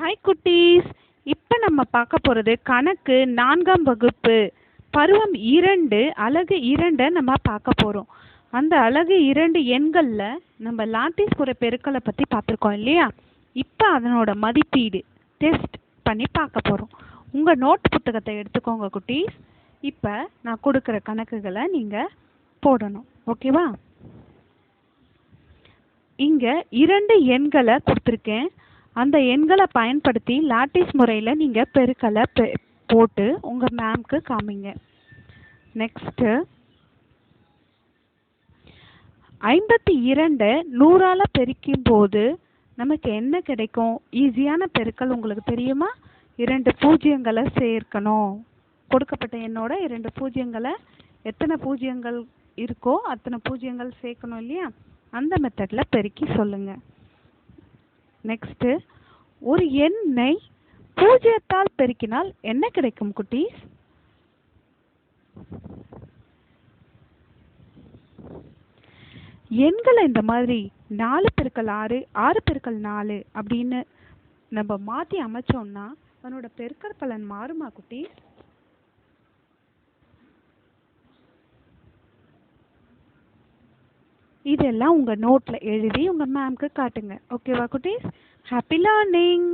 Hi குட்டீஸ். இப்போ நம்ம பார்க்க போகிறது கணக்கு நான்காம் வகுப்பு. பருவம் இரண்டு அழகு இரண்டை நம்ம பார்க்க போகிறோம் அந்த அழகு இரண்டு எண்களில் நம்ம லாட்டிஸ் குறை பெருக்களை பற்றி பார்த்துருக்கோம் இல்லையா? இப்போ அதனோட மதிப்பீடு டெஸ்ட் பண்ணி பார்க்க போகிறோம் உங்கள் நோட் புத்தகத்தை எடுத்துக்கோங்க குட்டீஸ். இப்போ நான் கொடுக்குற கணக்குகளை நீங்கள் போடணும். ஓகேவா இங்கே இரண்டு எண்களை கொடுத்துருக்கேன். அந்த எண்களை பயன்படுத்தி லாட்டிஸ் முறையில் நீங்கள் பெருக்கலை பெ போட்டு உங்கள் மேம்க்கு காமிங்க. நெக்ஸ்ட்டு ஐம்பத்தி இரண்டை நூறால் பெருக்கும் போது நமக்கு என்ன கிடைக்கும்? ஈஸியான பெருக்கல் உங்களுக்கு தெரியுமா? இரண்டு பூஜ்ஜியங்களை சேர்க்கணும். கொடுக்கப்பட்ட எண்ணோட இரண்டு பூஜ்ஜியங்களை எத்தனை பூஜ்ஜியங்கள் இருக்கோ அத்தனை பூஜ்ஜியங்கள் சேர்க்கணும் இல்லையா? அந்த மெத்தடில் பெருக்கி சொல்லுங்கள் நெக்ஸ்ட்டு ஒரு எண்ணை பூஜ்ஜியத்தால் பெருக்கினால் என்ன கிடைக்கும் குட்டீஸ் எண்களை இந்த மாதிரி நாலு பெருக்கல் ஆறு ஆறு பெருக்கல் நாலு அப்படின்னு நம்ம மாற்றி அமைச்சோம்னா அதனோட பெருக்கல் பலன் மாறுமா குட்டீஸ் இதெல்லாம் உங்கள் நோட்டில் எழுதி உங்கள் மேம்க்கு காட்டுங்க. ஓகேவா குட்டீஸ்? Happy learning